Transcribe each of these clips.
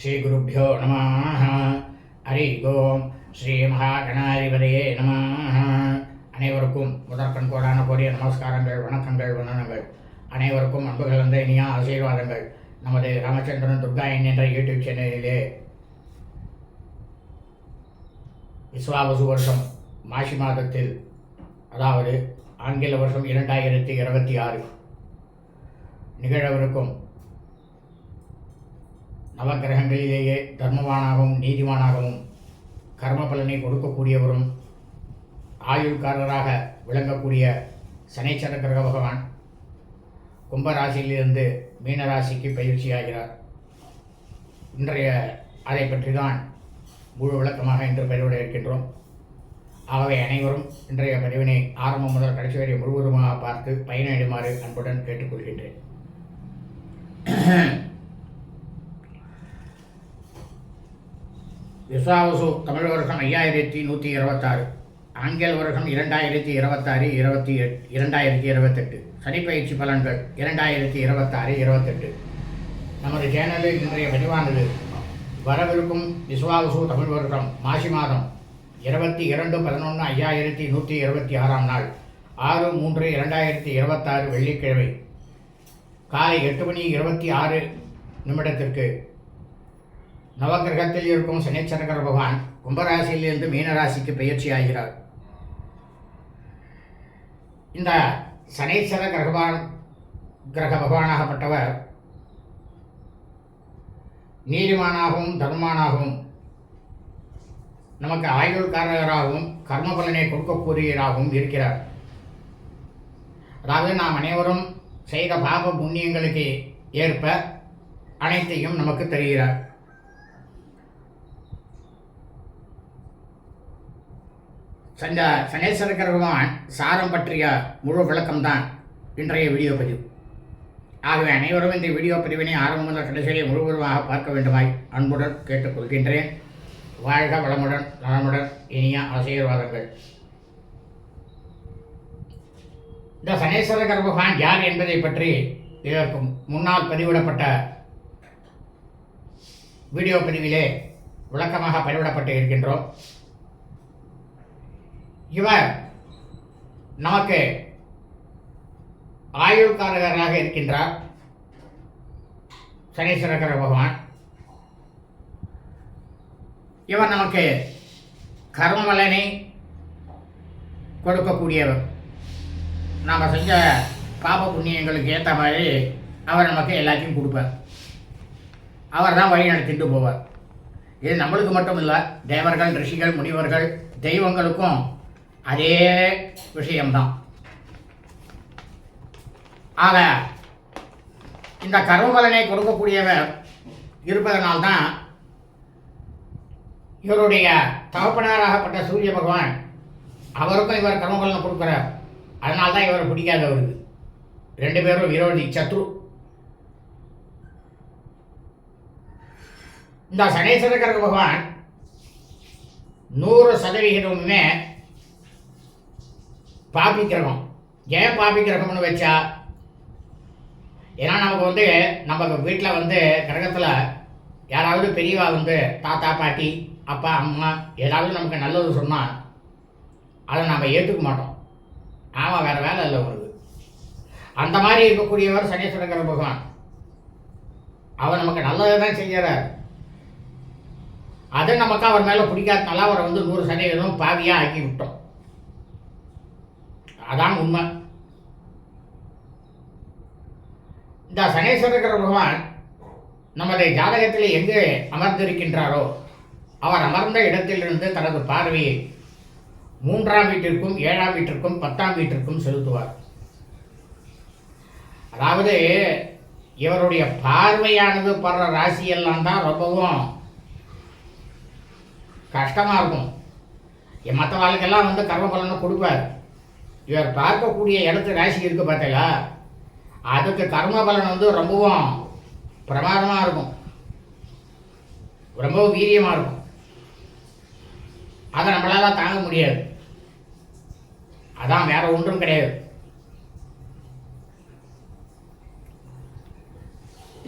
ஸ்ரீகுருப்போ நம ஹரி ஓம். ஸ்ரீ மகாகணாதிபதியே நம அனைவருக்கும் முதற்கண் கோடான கோடிய நமஸ்காரங்கள் வணக்கங்கள் வந்தனங்கள். அனைவருக்கும் அன்பு கலந்த இனியா ஆசீர்வாதங்கள். நமது ராமச்சந்திரன் துர்கா என்கின்ற என்ற யூடியூப் சேனலிலே விஸ்வாவசு வருஷம் மாசி மாதத்தில் அதாவது ஆங்கில வருஷம் இரண்டாயிரத்தி இருபத்தி ஆறு நிகழவிருக்கும் நவக்கிரகங்களிலேயே தர்மவானாகவும் நீதிவானாகவும் கர்ம பலனை கொடுக்கக்கூடியவரும் ஆயுள்காரராக விளங்கக்கூடிய சனீச்சர கிரக பகவான் கும்பராசியிலிருந்து மீனராசிக்கு பயிற்சியாகிறார். இன்றைய அதை பற்றி தான் முழு விளக்கமாக இன்று பதிவிட இருக்கின்றோம். ஆகவே அனைவரும் இன்றைய பதிவினை ஆரம்பம் முதல் கடைசி வரை முழுவதுமாக பார்த்து பயனடைமாறு அன்புடன் கேட்டுக்கொள்கின்றேன். விஸ்வாவசு தமிழ் வருஷம் ஐயாயிரத்தி நூற்றி இருபத்தாறு ஆங்கில வருஷம் இரண்டாயிரத்தி இருபத்தாறு இருபத்தி எட் இரண்டாயிரத்தி இருபத்தெட்டு. சனிப்பயிற்சி பலன்கள் இரண்டாயிரத்தி இருபத்தாறு இருபத்தெட்டு. நமது சேனலில் இன்றைய பதிவானது வரவிருக்கும் விஸ்வாவசு தமிழ் வருடம் மாசி மாதம் இருபத்தி இரண்டு பதினொன்று ஐயாயிரத்தி நூற்றி இருபத்தி ஆறாம் நாள் ஆறு மூன்று இரண்டாயிரத்தி இருபத்தாறு வெள்ளிக்கிழமை. காலை எட்டு மணி இருபத்தி ஆறு நிமிடத்திற்கு நவகிரகத்தில் இருக்கும் சனீச்சரகர பகவான் கும்பராசியிலிருந்து மீனராசிக்கு பயிற்சி ஆகிறார். இந்த சனீச்சர கிரகவான் கிரக பகவானாகப்பட்டவர் நீதிமானாகவும் தர்மானாகவும் நமக்கு ஆயுள்காரராகவும் கர்ம பலனை கொடுக்கக்கூடியவராகவும் இருக்கிறார். அதாவது நாம் அனைவரும் செய்த பாப புண்ணியங்களுக்கு ஏற்ப அனைத்தையும் நமக்கு தருகிறார். சந்த சனேஸ்வர பகவான் சாரம் பற்றிய முழு விளக்கம்தான் இன்றைய வீடியோ பதிவு. ஆகவே அனைவரும் இந்த வீடியோ பதிவினை ஆரம்பம் முதல் கடைசியிலே முழுவதுமாக பார்க்க வேண்டுமாய் அன்புடன் கேட்டுக்கொள்கின்றேன். வாழ்க வளமுடன் நலமுடன் இனிய ஆசீர்வாதங்கள். இந்த சனேஸ்வர பகவான் யார் என்பதை பற்றி இதற்கு முன்னால் பதிவிடப்பட்ட வீடியோ பதிவிலே விளக்கமாக பதிவிடப்பட்டு இருக்கின்றோம். இவர் நமக்கு ஆயுள்காரகராக இருக்கின்றார். சனீஸ்வரகர பகவான். இவர் நமக்கு கர்மவலனை கொடுக்கக்கூடியவர். நாம் செஞ்ச பாப புண்ணியங்களுக்கு ஏற்ற மாதிரி அவர் நமக்கு எல்லாத்தையும் கொடுப்பார். அவர் தான் வழி நடத்திட்டு போவார். இது நம்மளுக்கு மட்டும் இல்லை தேவர்கள் ரிஷிகள் முனிவர்கள் தெய்வங்களுக்கும் அதே விஷயம்தான். ஆக இந்த கர்மபலனை கொடுக்கக்கூடியவர் இருப்பதனால்தான் இவருடைய தகப்பனாராகப்பட்ட சூரிய பகவான் அவருக்கும் இவர் கர்மபலனை கொடுக்குறார். அதனால தான் இவர் பிடிக்காதவருக்கு. ரெண்டு பேரும் விரோதி சத்ரு. இந்த சனீஸ்வர பகவான் நூறு சதவிகிதமுமே பாபி கிரகம் ஏன் பாபி கிரகம்னு வச்சா? ஏன்னா நமக்கு வந்து நம்ம வீட்டில் வந்து கிரகத்தில் யாராவது பெரியவா வந்து தாத்தா பாட்டி அப்பா அம்மா ஏதாவது நமக்கு நல்லது சொன்னால் அதை நாம் ஏற்றுக்க மாட்டோம். ஆமாம் வேறு வேலை இல்லை உங்களுக்கு அந்த மாதிரி இருக்கக்கூடியவர் சனீஸ்வரங்கிற பகவான். அவர் நமக்கு நல்லதை தான் செய்கிறார். அது நமக்கு அவர் மேலே பிடிக்காதனால அவரை வந்து நூறு சதவீதம் பாவியாக ஆக்கி விட்டோம். அதான் உண்மை. இந்த சனீஸ்வரகர பகவான் நமது ஜாதகத்தில் எங்கே அமர்ந்திருக்கின்றாரோ அவர் அமர்ந்த இடத்திலிருந்து தனது பார்வையை மூன்றாம் வீட்டிற்கும் ஏழாம் வீட்டிற்கும் பத்தாம் வீட்டிற்கும் செலுத்துவார். அதாவது இவருடைய பார்வையானது படுற ராசியெல்லாம் தான் ரொம்பவும் கஷ்டமாக இருக்கும். மற்ற வாழ்க்கெல்லாம் வந்து கர்ம பலனை கொடுப்பார். இவர் பார்க்கக்கூடிய இடத்து ராசி இருக்குது பார்த்தீங்களா? அதுக்கு கர்ம பலன் வந்து ரொம்பவும் பிரமாதமாக இருக்கும். ரொம்ப வீரியமாக இருக்கும். அதை நம்மளால தாங்க முடியாது. அதான் வேற ஒன்றும் கிடையாது.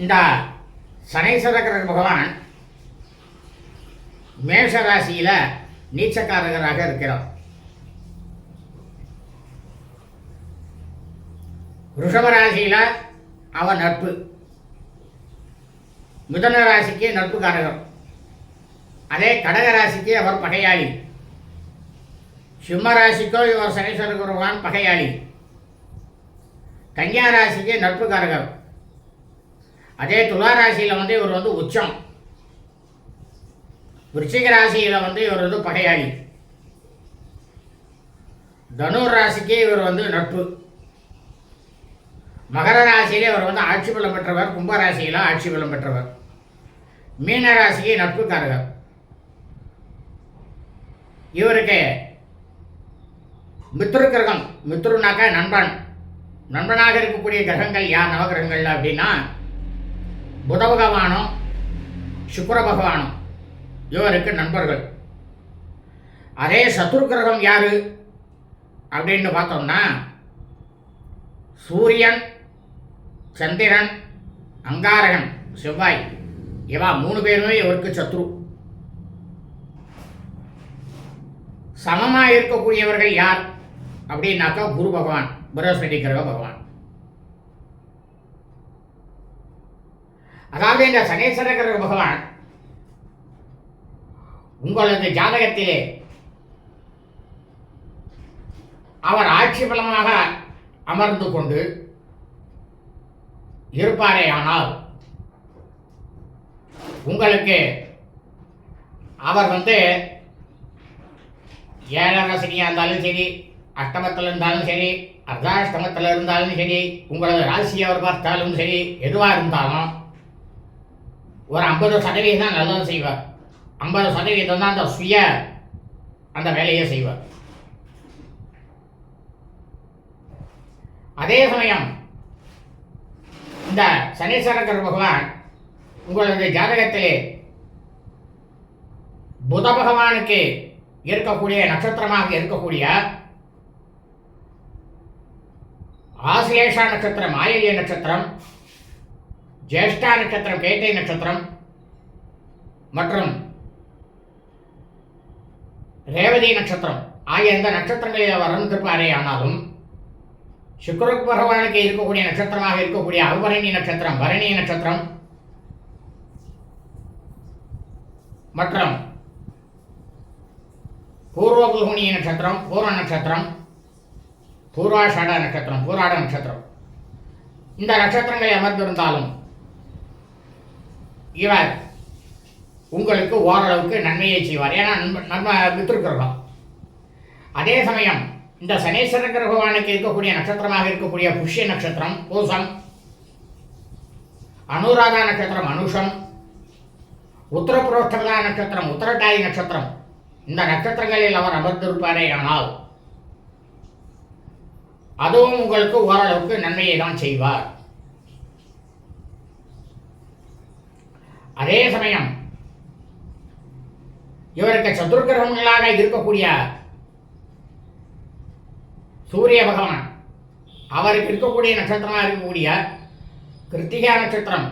இந்த சனீஸ்வரகர பகவான் மேஷ ராசியில் நீச்சக்காரகராக இருக்கிறார். ரிஷப ராசியில் அவன் நட்பு. மிதன ராசிக்கு காரகம். அதே கடக ராசிக்கு அவர் பகையாளி. சிம்ம ராசிக்கோ இவர் சனீஸ்வர குருவான் பகையாளி. கன்னியா ராசிக்கு நட்புக்காரகர் அதே துலா ராசியில் வந்து இவர் வந்து உச்சம். விருச்சிக ராசியில் வந்து இவர் வந்து பகையாளி. தனுர் ராசிக்கு இவர் வந்து நட்பு. மகர ராசியிலே அவர் வந்து ஆட்சி பலம் பெற்றவர் கும்ப ராசியில் ஆட்சி பலம் பெற்றவர். மீன ராசியை நட்புக்காரகர் இவருக்கு மித்ரு கிரகம் மித்ருனாக்கா நண்பன். நண்பனாக இருக்கக்கூடிய கிரகங்கள் யார்? நவகிரகங்கள் அப்படின்னா புத பகவானும் சுக்கர பகவானும் இவருக்கு நண்பர்கள். அதே சத்ரு கிரகம் யாரு? அப்படின்னு பார்த்தோம்னா சூரியன் சந்திரன் அங்காரகன் செவ்வாய். இவா மூணு பேருமே இவருக்கு சத்ரு. சமமாக இருக்கக்கூடியவர்கள் யார்? அப்படின்னாக்கா குரு பகவான் பிரகஸ்பதி கிரக பகவான். அதாவது இந்த சனேஸ்வர கிரக பகவான் உங்களது ஜாதகத்திலே அவர் ஆட்சி பலமாக அமர்ந்து கொண்டு இருப்பாரே ஆனால் உங்களுக்கு அவர் வந்து ஏழரை சனியாக இருந்தாலும் சரி அஷ்டமத்தில் இருந்தாலும் சரி அர்த்தாஷ்டமத்தில் இருந்தாலும் சரி உங்களது ராசியை அவர் பார்த்தாலும் சரி எதுவாக இருந்தாலும் ஒரு ஐம்பது சதவீதம் தான் நல்லது செய்வார். ஐம்பது சதவீதம் தான் அந்த சுய அந்த வேலையை செய்வார். அதே சமயம் அந்த சனீஸ்வரக்கர் பகவான் உங்களது ஜாதகத்திலே புத பகவானுக்கு இருக்கக்கூடிய நட்சத்திரமாக இருக்கக்கூடிய ஆசிலேஷா நட்சத்திரம் ஆயில்ய நட்சத்திரம் ஜேஷ்டா நட்சத்திரம் கேட்டை நட்சத்திரம் மற்றும் ரேவதி நட்சத்திரம் ஆகிய இந்த நட்சத்திரங்களில் அவர் இருந்திருப்பாரே ஆனாலும் சுக்கர பகவானுக்கு இருக்கக்கூடிய நட்சத்திரமாக இருக்கக்கூடிய அவ்வரணி நட்சத்திரம் பரணி நட்சத்திரம். மற்றும் பூர்வ புல்குனி நட்சத்திரம் பூர்வ நட்சத்திரம் பூர்வாஷாட நட்சத்திரம் பூராட நட்சத்திரம். இந்த நட்சத்திரங்களை அமர்ந்திருந்தாலும் இவர் உங்களுக்கு ஓரளவுக்கு நன்மையை செய்வார். ஏன்னா நண்ப நன்மை வித்திருக்கிறோம். அதே சமயம் இந்த சனீஸ்வரங்கிற பகவானுக்கு இருக்கக்கூடிய நட்சத்திரமாக இருக்கக்கூடிய புஷ்ய நட்சத்திரம் பூசம் அனுராதா நட்சத்திரம் அனுஷம் உத்தரப்புரோஷ்டதா நட்சத்திரம் உத்தரட்டாதி நட்சத்திரம். இந்த நட்சத்திரங்களில் அவர் அமர்ந்திருப்பாரே ஆனால் அதுவும் உங்களுக்கு ஓரளவுக்கு நன்மையை தான் செய்வார். அதே சமயம் இவருக்கு சதுர்கிரகங்களாக இருக்கக்கூடிய சூரிய பகவான். அவருக்கு இருக்கக்கூடிய நட்சத்திரமாக இருக்கக்கூடிய கிருத்திகா நட்சத்திரம்.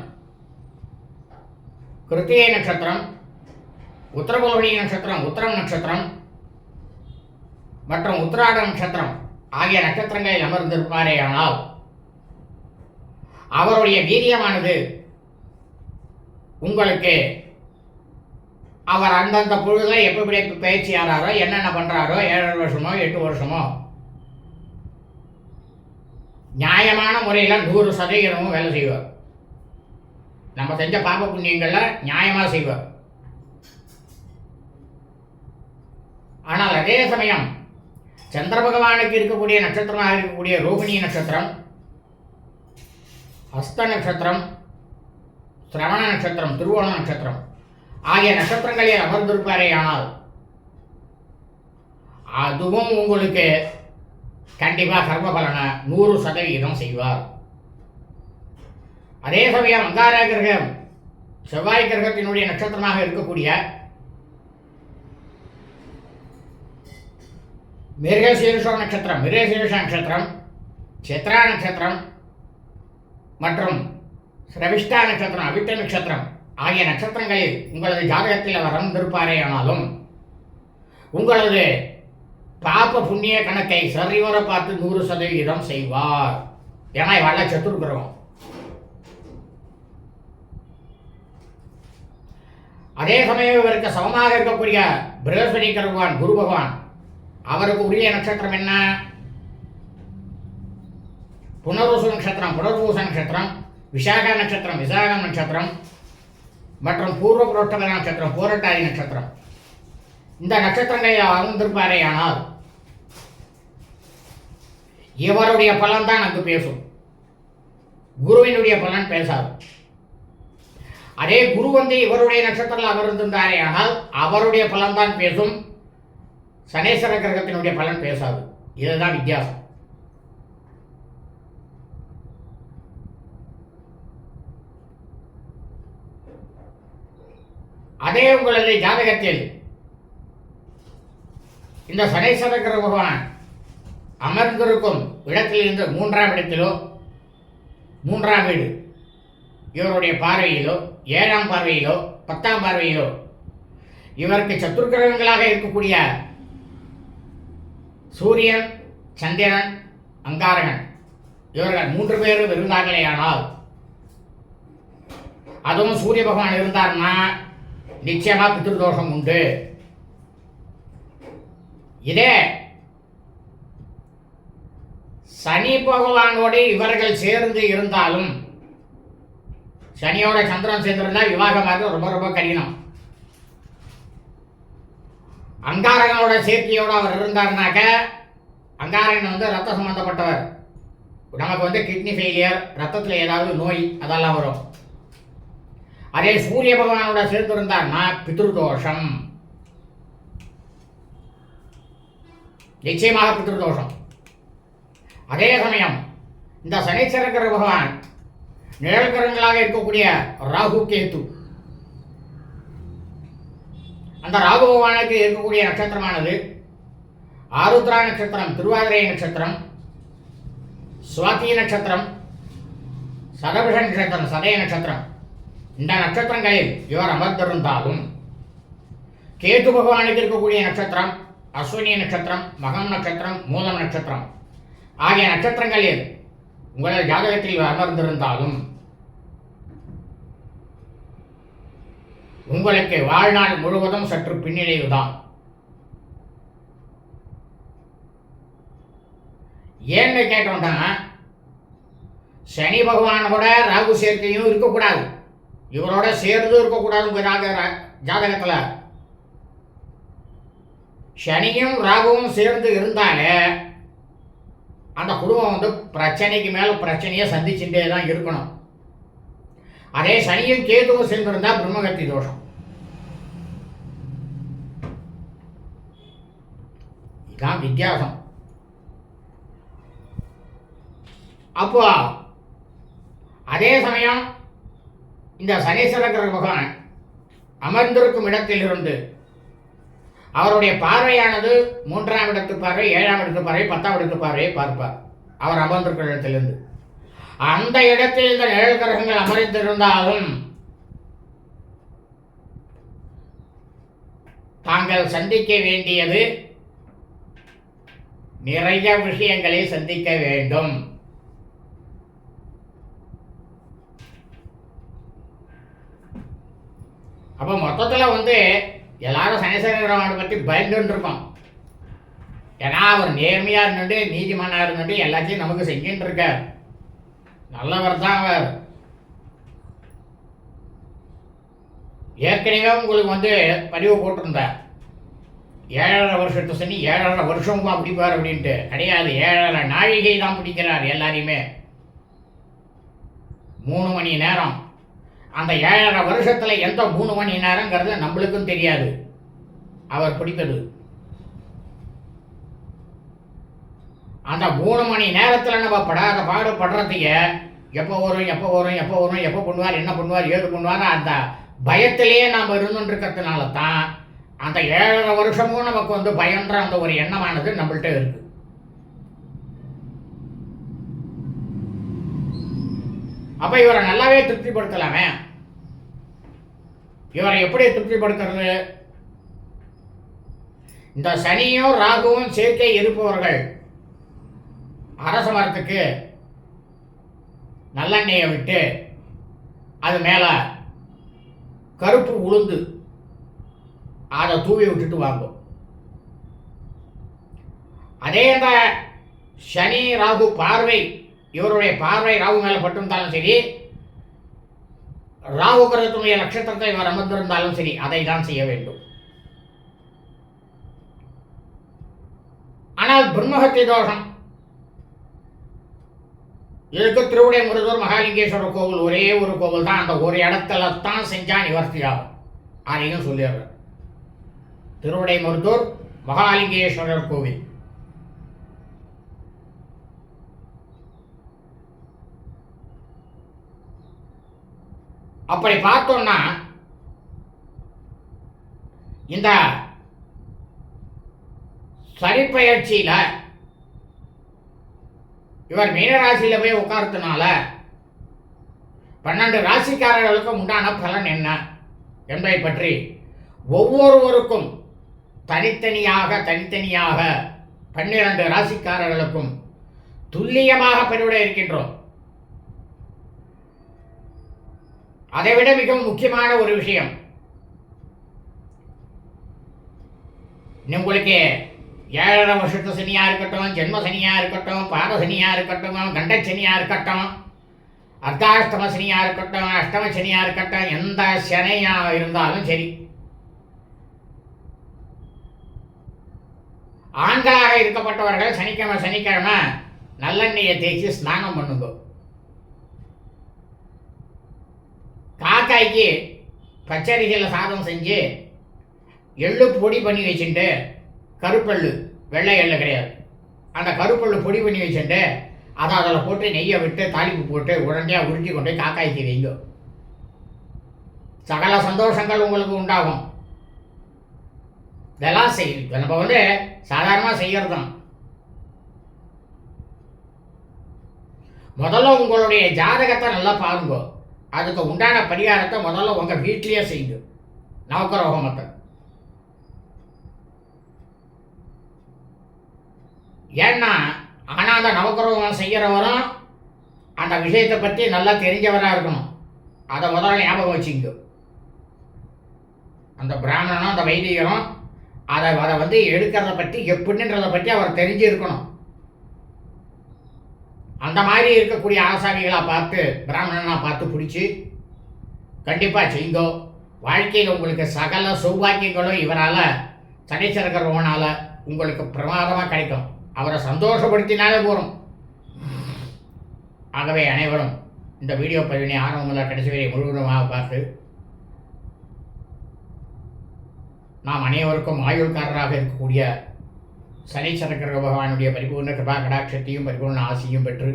கிருத்திகை நட்சத்திரம் உத்தரபோலி நட்சத்திரம் உத்தரம் நட்சத்திரம் மற்றும் உத்திராட நட்சத்திரம் ஆகிய நட்சத்திரங்களில் அமர்ந்திருப்பாரே ஆனால் அவருடைய வீரியமானது உங்களுக்கு அவர் அந்தந்த பொழுதுல எப்படி எப்படி என்னென்ன பண்ணுறாரோ ஏழு வருஷமோ எட்டு வருஷமோ நியாயமான முறையில் நூறு சதவீதமும் வேலை செய்வார். நம்ம செஞ்ச பாப புண்ணியங்களில் நியாயமாக செய்வார். ஆனால் அதே சமயம் சந்திர பகவானுக்கு இருக்கக்கூடிய நட்சத்திரமாக இருக்கக்கூடிய ரோகிணி நட்சத்திரம் ஹஸ்த நட்சத்திரம் சிரவண நட்சத்திரம் திருவோண நட்சத்திரம் ஆகிய நட்சத்திரங்களில் அமர்ந்திருப்பாரே ஆனால் அதுவும் உங்களுக்கு கண்டிப்பாக கர்ம பலனை நூறு சதவிகிதம் செய்வார். அதே சமயம் அங்கார கிரகம் செவ்வாய் கிரகத்தினுடைய நட்சத்திரமாக இருக்கக்கூடிய மிருகசீர்ஷ நட்சத்திரம் மிருகசீர்ஷ நட்சத்திரம் சித்ரா நட்சத்திரம் மற்றும் சிரவிஷ்டா நட்சத்திரம் அவிட்ட நட்சத்திரம் ஆகிய நட்சத்திரங்களில் உங்களது ஜாதகத்தில் அவர் வந்திருப்பாரே ஆனாலும் உங்களது பாப புண்ணிய கணக்கை சரிவர பார்த்து நூறு சதவிகிதம் செய்வார். ஏன்னா இவெல்லாம் சத்துருக்கிறோம் அதே சமயம் இவருக்கு சமமாக இருக்கக்கூடிய பிரகஸ்பதி கருவான் குரு பகவான் அவருக்கு உரிய நட்சத்திரம் என்ன? புனர்வசு நட்சத்திரம் புனர்வூச நட்சத்திரம் விசாக நட்சத்திரம் விசாகம் நட்சத்திரம் மற்றும் பூர்வ புரோட்டம நட்சத்திரம் போரட்டாரி நட்சத்திரம். இந்த நட்சத்திரங்களை அமர்ந்திருப்பாரே ஆனால் இவருடைய பலன் தான் அங்கு பேசும். குருவினுடைய பலன் பேசாது. அதே குரு வந்து இவருடைய நட்சத்திரத்தில் அமர்ந்திருந்தாரே ஆனால் அவருடைய பலன் தான் பேசும். சனேஸ்வர கிரகத்தினுடைய பலன் பேசாது. இதுதான் வித்தியாசம். அதே உங்களது ஜாதகத்தில் இந்த சனேஸ்வர கிரக பகவான் அமர்ந்திருக்கும் இடத்திலிருந்து மூன்றாம் இடத்திலோ மூன்றாம் வீடு இவருடைய பார்வையிலோ ஏழாம் பார்வையிலோ பத்தாம் பார்வையிலோ இவருக்கு சத்துருக்கிரகங்களாக இருக்கக்கூடிய சூரியன் சந்திரன் அங்காரகன் இவர்கள் மூன்று பேரும் இருந்தார்களேயானால் அதுவும் சூரிய பகவான் இருந்தார்னா நிச்சயமாக பித்ருதோஷம் உண்டு. இதே சனி பகவானோடு இவர்கள் சேர்ந்து இருந்தாலும் சனியோட சந்திரன் சேர்ந்திருந்தா விவாகமாக ரொம்ப ரொம்ப கடினம். அங்காரகனோட சேர்க்கையோட அவர் இருந்தாருனாக்க அங்காரகன் வந்து ரத்த சம்பந்தப்பட்டவர். நமக்கு வந்து கிட்னி ஃபெயிலியர் ரத்தத்தில் ஏதாவது நோய் அதெல்லாம் வரும். அதே சூரிய பகவானோட சேர்ந்திருந்தார்னா பித்ருதோஷம். நிச்சயமாக பித்ருதோஷம். அதே சமயம் இந்த சனீஸ்வர பகவான் நிழல்கரங்களாக இருக்கக்கூடிய ராகு கேத்து அந்த ராகு பகவானுக்கு இருக்கக்கூடிய நட்சத்திரமானது ஆருத்ரா நட்சத்திரம் திருவாதிரை நட்சத்திரம் சுவாதி நட்சத்திரம் சதபிஷ நட்சத்திரம் சதய நட்சத்திரம். இந்த நட்சத்திரங்களில் இவர் அமர்ந்திருந்தாலும் கேது பகவானுக்கு இருக்கக்கூடிய நட்சத்திரம் அஸ்வினி நட்சத்திரம் மகம் நட்சத்திரம் மூலம் நட்சத்திரம். ஆகிய நட்சத்திரங்களில் உங்களது ஜாதகத்தில் அமர்ந்திருந்தாலும் உங்களுக்கு வாழ்நாள் முழுவதும் சற்று பின்னடைவுதான் ஏன்னு கேட்டோம்னா சனி பகவான் கூட ராகு சேர்க்கையும் இருக்கக்கூடாது. இவரோட சேர்ந்தும் சேர்ந்து இருக்கக்கூடாதுங்கிறாங்க ஜாதகத்தில். சனியும் ராகுவும் சேர்ந்து இருந்தாலே அந்த குடும்பம் வந்து பிரச்சனைக்கு மேலே பிரச்சனையை சந்திச்சுட்டே தான் இருக்கணும். அதே சனியும் கேதுவும் சேர்ந்திருந்தா பிரம்மகத்தி தோஷம். இதுதான் வித்தியாசம். அப்போ அதே சமயம் இந்த சனீஸ்வர கிரக பகவான் அமர்ந்திருக்கும் இடத்திலிருந்து அவருடைய பார்வையானது மூன்றாம் இடத்து பார்வை ஏழாம் இடத்து பார்வை பத்தாம் இடத்து பார்வையை பார்ப்பார். அவர் அமர்ந்திருக்கிற இடத்திலிருந்து. அந்த இடத்தில் இந்த நிழல் கிரகங்கள் அமர்ந்திருந்தாலும் தாங்கள் சந்திக்க வேண்டியது நிறைய விஷயங்களை சந்திக்க வேண்டும். அப்போ மொத்தத்தில் வந்து எல்லாரும் சனீஸ்வரனை பற்றி பயந்துன்னு இருக்கோம் ஏன்னா அவர் நேர்மையாக இருந்துட்டு நீதிமன்னாக இருந்துட்டு எல்லாத்தையும் நமக்கு செஞ்சுட்டு இருக்கார் நல்லவர் தான் அவர். ஏற்கனவே உங்களுக்கு வந்து பதிவு போட்டிருந்தார். ஏழரை வருஷத்து சனி ஏழரை வருஷமும் பிடிப்பார் அப்படின்ட்டு. கிடையாது ஏழரை நாழிகை தான் பிடிக்கிறார் எல்லாரையுமே. மூணு மணி நேரம். அந்த ஏழரை வருஷத்தில் எந்த மூணு மணி நேரங்கிறது நம்மளுக்கும் தெரியாது. அவர் பிடித்தது. அந்த மூணு மணி நேரத்தில் நம்ம படாத பாடு படுறதுக்கு எப்போ வரும் எப்போ வரும் எப்போ வரும் எப்போ பண்ணுவார் என்ன பண்ணுவார் ஏது பண்ணுவார் அந்த பயத்திலேயே நாம் இருந்துருக்கிறதுனால தான் அந்த ஏழரை வருஷமும் நமக்கு வந்து பயன்ற அந்த ஒரு எண்ணமானது நம்மள்கிட்ட இருக்குது அப்ப இவரை நல்லாவே திருப்திப்படுத்தலாமே? இவரை எப்படி திருப்திப்படுத்துறது? இந்த சனியும் ராகுவும் சேர்க்கை இருப்பவர்கள் அரச மரத்துக்கு நல்லெண்ணெயை விட்டு அது மேலே கருப்பு உளுந்து அதை தூவி விட்டுட்டு வாங்கும். அதே அந்த சனி ராகு பார்வை இவருடைய பார்வை ராகு மேலே பட்டிருந்தாலும் சரி ராகு கிரகத்துடைய நட்சத்திரத்தை இவர் அமர்ந்திருந்தாலும் சரி அதை தான் செய்ய வேண்டும். ஆனால் பிரம்மஹத்தி தோஷம். இதுக்கு திருவிடை முருகர் மகாலிங்கேஸ்வரர் கோவில் ஒரே ஒரு கோவில் தான். அந்த ஒரு இடத்துல தான் செஞ்சா நிவர்த்தி ஆகும். அதையும் சொல்லிடுறேன் திருவிடை மருத்தூர் மகாலிங்கேஸ்வரர் கோவில். அப்படி பார்த்தோம்னா இந்த சனிப்பயிற்சியில் இவர் மீனராசியில் போய் உட்கார்றதுனால பன்னெண்டு ராசிக்காரர்களுக்கும் உண்டான பலன் என்ன என்பதை பற்றி ஒவ்வொருவருக்கும் தனித்தனியாக தனித்தனியாக பன்னிரண்டு ராசிக்காரர்களுக்கும் துல்லியமாக பெருவிட இருக்கின்றோம். அதைவிட மிகவும் முக்கியமான ஒரு விஷயம். உங்களுக்கு ஏழரை வருஷத்து சனியாக இருக்கட்டும் ஜென்ம சனியாக இருக்கட்டும் பாத சனியாக இருக்கட்டும் கண்ட சனியாக இருக்கட்டும் அர்த்தாஷ்டம சனியாக இருக்கட்டும் அஷ்டம சனியாக இருக்கட்டும் எந்த சனையாக இருந்தாலும் சரி. ஆண்களாக இருக்கப்பட்டவர்கள் சனிக்கிழமை சனிக்கிழமை நல்லெண்ணெயை தேய்ச்சி ஸ்நானம் பண்ணுங்க. காக்காய்க்கு பச்சரிசியில் சாதம் செஞ்சு எள்ளு பொடி பண்ணி வச்சுட்டு கருப்பெள்ளு வெள்ளை எள்ளு கிடையாது. அந்த கருப்பெள்ளு பொடி பண்ணி வச்சுட்டு அதை அதில் போட்டு நெய்யை விட்டு தாளிப்பு போட்டு உடனடியாக உருட்டி கொண்டு போய் காக்காய்க்கு வைங்க. சகல சந்தோஷங்கள் உங்களுக்கு உண்டாகும். இதெல்லாம் செய் நம்ம வந்து சாதாரணமாக செய்கிறது தான் முதல்ல உங்களுடைய ஜாதகத்தை நல்லா பாருங்க. அதுக்கு உண்டான பரிகாரத்தை முதல்ல உங்கள் வீட்டிலேயே செய்யுங்க நவக்கர ஹோமத்தை ஏன்னா ஆனால் அந்த நவக்கிரகம் செய்கிறவரும் அந்த விஷயத்தை பற்றி நல்லா தெரிஞ்சவராக இருக்கணும். அதை முதல்ல ஞாபகம் வச்சுங்க அந்த பிராமணனும் அந்த வைதிகரும் அதை அதை வந்து எடுக்கிறத பற்றி எப்படின்றத பற்றி அவர் தெரிஞ்சிருக்கணும். அந்த மாதிரி இருக்கக்கூடிய ஆசாமிகளாக பார்த்து பிராமணனாக பார்த்து பிடிச்சி கண்டிப்பாக செய்தோ வாழ்க்கையில் உங்களுக்கு சகல சௌபாக்கியங்களும் இவரால் சனீச்சரகரவனால் உங்களுக்கு பிரமாதமாக கிடைக்கும். அவரை சந்தோஷப்படுத்தினாலே போகிறோம் ஆகவே அனைவரும் இந்த வீடியோ பதிவினை ஆர்வமுள்ள கடைசி வரை முழுவதுமாக பார்த்து நாம் அனைவருக்கும் ஆயுள்காரராக இருக்கக்கூடிய சனீச்சரக்கர பகவானுடைய பரிபூர்ண கிருபா கடாட்சத்தையும் பரிபூர்ண ஆசையும் பெற்று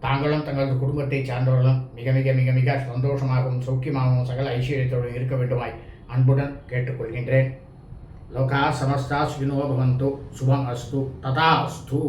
தாங்களும் தங்களது குடும்பத்தை சார்ந்தவர்களும் மிக மிக மிக மிக சந்தோஷமாகவும் சௌக்கியமாகவும் சகல ஐஸ்வர்யத்தோடு இருக்க வேண்டுமாய் அன்புடன் கேட்டுக்கொள்கின்றேன். லோகா சமஸ்தா சுகினோ பவந்து சுபம் அஸ்து ததா அஸ்து